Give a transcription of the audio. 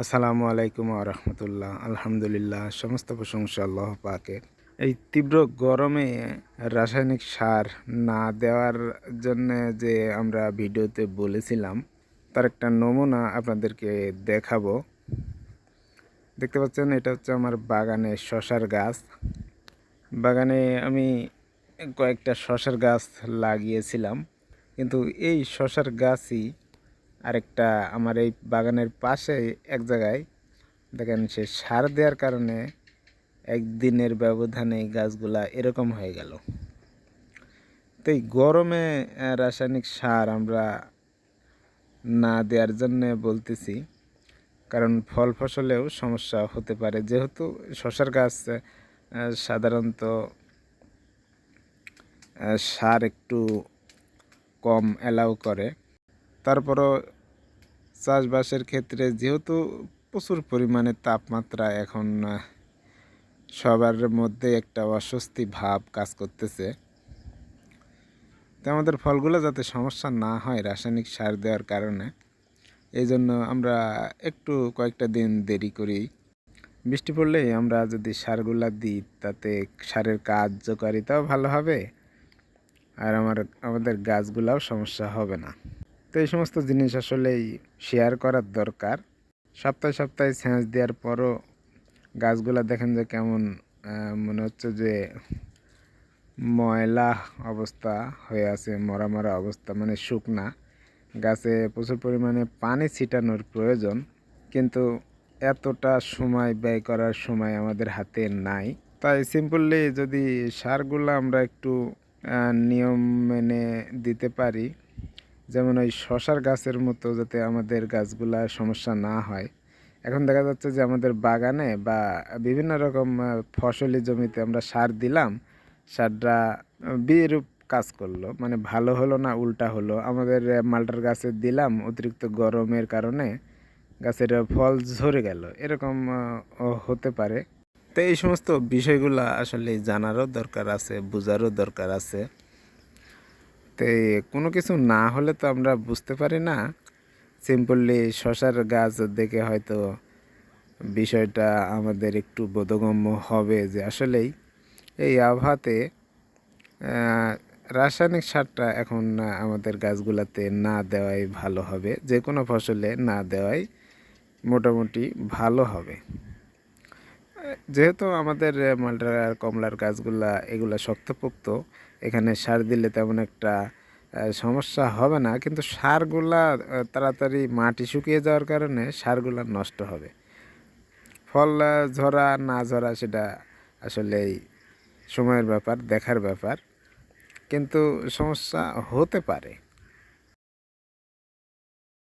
আসসালামু আলাইকুম রহমতুল্লাহ। আলহামদুলিল্লাহ, সমস্ত প্রশংসা আল্লাহ পাকের। এই তীব্র গরমে রাসায়নিক সার না দেওয়ার জন্য যে আমরা ভিডিওতে বলেছিলাম, তার একটা নমুনা আপনাদেরকে দেখাবো। দেখতে পাচ্ছেন, এটা হচ্ছে আমার বাগানে শশার গাছ। বাগানে আমি কয়েকটা শশার গাছ লাগিয়েছিলাম, কিন্তু এই শশার গাছই আরেকটা আমার এই বাগানের পাশে এক জায়গায় দেখেন সে সার দেওয়ার কারণে একদিনের ব্যবধানে গাছগুলা এরকম হয়ে গেল। তো এই গরমে রাসায়নিক সার আমরা না দেওয়ার জন্যে বলতেছি, কারণ ফল ফসলেও সমস্যা হতে পারে। যেহেতু শশার গাছ সাধারণত সার একটু কম অ্যালাউ করে। তারপরও চাষবাসের ক্ষেত্রে যেহেতু প্রচুর পরিমাণে তাপমাত্রা এখন সবার মধ্যে একটা অস্বস্তি ভাব কাজ করতেছে, তো আমাদের ফলগুলো যাতে সমস্যা না হয় রাসায়নিক সার দেওয়ার কারণে, এই জন্য আমরা একটু কয়েকটা দিন দেরি করি। বৃষ্টি পড়লেই আমরা যদি সারগুলা দিই, তাতে সারের কার্যকারিতাও ভালো হবে, আর আমার, আমাদের গাছগুলাও সমস্যা হবে না। তো এই সমস্ত জিনিস আসলেই শেয়ার করার দরকার। সপ্তাহে সপ্তাহে সেন্স দেওয়ার পরও গাছগুলা দেখেন যে কেমন মনে হচ্ছে যে ময়লা অবস্থা হয়ে আছে, মরা মরা অবস্থা মানে শুকনা। গাছে প্রচুর পরিমাণে পানি ছিটানোর প্রয়োজন, কিন্তু এতটা সময় ব্যয় করার সময় আমাদের হাতে নাই। তাই সিম্পলি যদি সারগুলো আমরা একটু নিয়ম মেনে দিতে পারি যেমন ওই শশার গাছের মতো যাতে আমাদের গাছগুলা সমস্যা না হয়। এখন দেখা যাচ্ছে যে আমাদের বাগানে বা বিভিন্ন রকম ফসলি জমিতে আমরা সার দিলাম, সারটা বিরূপ কাজ করল। মানে ভালো হলো না, উল্টা হলো। আমাদের মালটার গাছে দিলাম অতিরিক্ত গরমের কারণে, গাছের ফল ঝরে গেল। এরকম হতে পারে। তো এই সমস্ত বিষয়গুলো আসলে জানারও দরকার আছে, বোঝারও দরকার আছে। তো কোনো কিছু না হলে তো আমরা বুঝতে পারি না। সিম্পলি শশার গাছ দেখে হয়তো বিষয়টা আমাদের একটু বোধগম্য হবে যে আসলেই এই আবহাওয়াতে রাসায়নিক সারটা এখন আমাদের গাছগুলোতে না দেওয়াই ভালো হবে যে কোনো ফসলে না দেওয়াই মোটামুটি ভালো হবে। যেহেতু আমাদের আহ, মালটার আর কমলার গাছগুলা এগুলা শক্তপোক্ত এখানে সার দিলে তেমন একটা সমস্যা হবে না। কিন্তু সারগুলা তাড়াতাড়ি মাটি শুকিয়ে যাওয়ার কারণে সারগুলা নষ্ট হবে। ফল ঝরা না ঝরা সেটা আসলেই সময়ের ব্যাপার দেখার ব্যাপার। কিন্তু সমস্যা হতে পারে।